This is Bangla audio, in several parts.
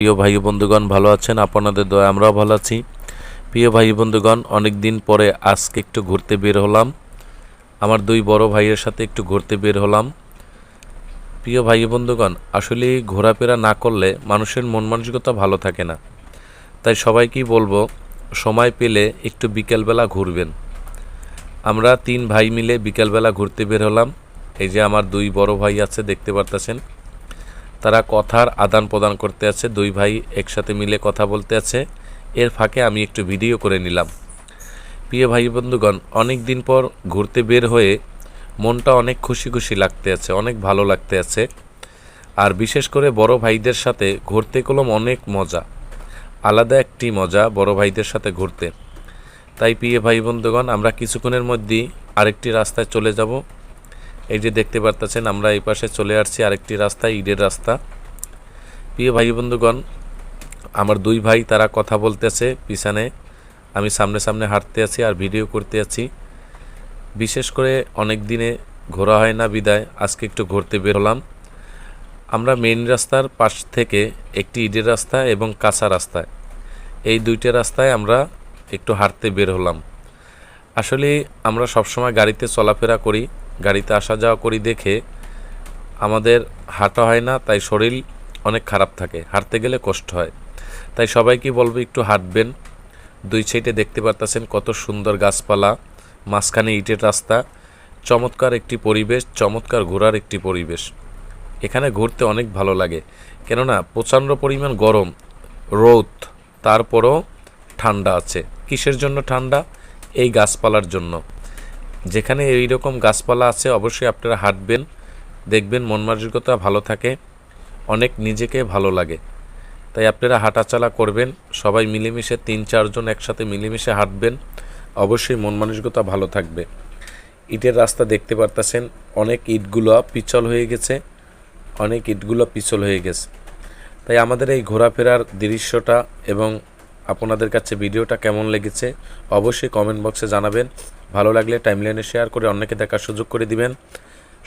প্রিয় ভাই বন্ধুগণ, ভালো আছেন? আপনাদের দয়া, আমরাও ভালো আছি। প্রিয় ভাই বন্ধুগণ, অনেক দিন পরে আজকে একটু ঘুরতে বের হলাম। আমার দুই বড় ভাইয়ের সাথে একটু ঘুরতে বের হলাম। প্রিয় ভাই বন্ধুগণ, আসলে ঘোরাফেরা না করলে মানুষের মন মানসিকতা ভালো থাকে না। তাই সবাইকেই বলব, সময় পেলে একটু বিকেলবেলা ঘুরবেন। আমরা তিন ভাই মিলে বিকেলবেলা ঘুরতে বের হলাম। এই যে আমার দুই বড় ভাই আছে, দেখতে পারতেছেন। তারা কথার আদান প্রদান করতে আছে, দুই ভাই একসাথে মিলে কথা বলতে আছে। এর ফাঁকে আমি একটু ভিডিও করে নিলাম। প্রিয় ভাই বন্ধুগণ, অনেক দিন পর ঘুরতে বের হয়ে মনটা অনেক খুশি খুশি লাগতে আছে, অনেক ভালো লাগতে আছে। আর বিশেষ করে বড় ভাইদের সাথে ঘুরতে কলম অনেক মজা, আলাদা একটি মজা বড় ভাইদের সাথে ঘুরতে। তাই প্রিয় ভাই বন্ধুগণ, আমরা কিছুক্ষণের মধ্যেই আরেকটি রাস্তায় চলে যাব। এই যে দেখতে পারতেছেন, আমরা এই পাশে চলে আসছি আরেকটি রাস্তা ইডের রাস্তা। প্রিয় ভাই বন্ধুগণ, আমার দুই ভাই তারা কথা বলতেছে পিছনে। আমি সামনে সামনে হাঁটতে আছি আর ভিডিও করতে আছি। বিশেষ করে অনেক দিনে ঘোরা হয় না বিদায়, আজকে একটু ঘুরতে বের হলাম। আমরা মেইন রাস্তার পাশ থেকে একটি ঈদের রাস্তা এবং কাঁচা রাস্তায় এই দুইটা রাস্তায় আমরা একটু হাঁটতে বের হলাম। আসলে আমরা সবসময় গাড়িতে চলাফেরা করি গাড়িতে আসা যাওয়া করি দেখে আমাদের হাঁটা হয় না, তাই শরীর অনেক খারাপ থাকে। হাঁটতে গেলে কষ্ট হয়। তাই সবাইকে বলব একটু হাঁটবেন। দুই সাইডে দেখতে পারতেছেন কত সুন্দর গাছপালা, মাঝখানে ইটের রাস্তা। চমৎকার একটি পরিবেশ, চমৎকার ঘোরার একটি পরিবেশ। এখানে ঘুরতে অনেক ভালো লাগে। কেননা প্রচণ্ড পরিমাণ গরম, রোদ, তারপরও ঠান্ডা আছে। কিসের জন্য ঠান্ডা? এই গাছপালার জন্য। যেখানে এই রকম গাছপালা আছে, অবশ্যই আপনারা হাঁটবেন, দেখবেন মন মানসিকতা ভালো থাকে, অনেক নিজেকে ভালো লাগে। তাই আপনারা হাঁটাচলা করবেন, সবাই মিলেমিশে তিন, চারজন একসাথে মিলেমিশে হাঁটবেন, অবশ্যই মন মানসিকতা ভালো থাকবে। ইটের রাস্তা দেখতে পারতেছেন, অনেক ইটগুলো পিছল হয়ে গেছে, অনেক ইটগুলো পিছল হয়ে গেছে। তাই আমাদের এই ঘোরাফেরার দৃশ্যটা এবং আপনাদের কাছে ভিডিওটা কেমন লেগেছে অবশ্যই কমেন্ট বক্সে জানাবেন। ভালো লাগলে টাইমলাইনে শেয়ার করে অন্যকে দেখার সুযোগ করে দিবেন।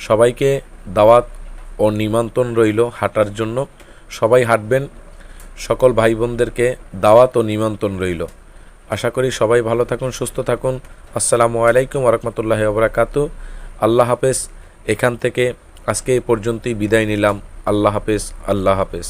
সবাইকে দাওয়াত ও নিমন্ত্রণ রইল হাঁটার জন্য। সবাই হাঁটবেন। সকল ভাই বোনদেরকে দাওয়াত ও নিমন্ত্রণ রইল। আশা করি সবাই ভালো থাকুন, সুস্থ থাকুন। আসসালামু আলাইকুম ওরহমতুল্লাহ ওবরাকাতু আল্লাহ হাফেজ। এখান থেকে আজকে এই পর্যন্তই বিদায় নিলাম। আল্লাহ হাফেজ আল্লাহ হাফেজ।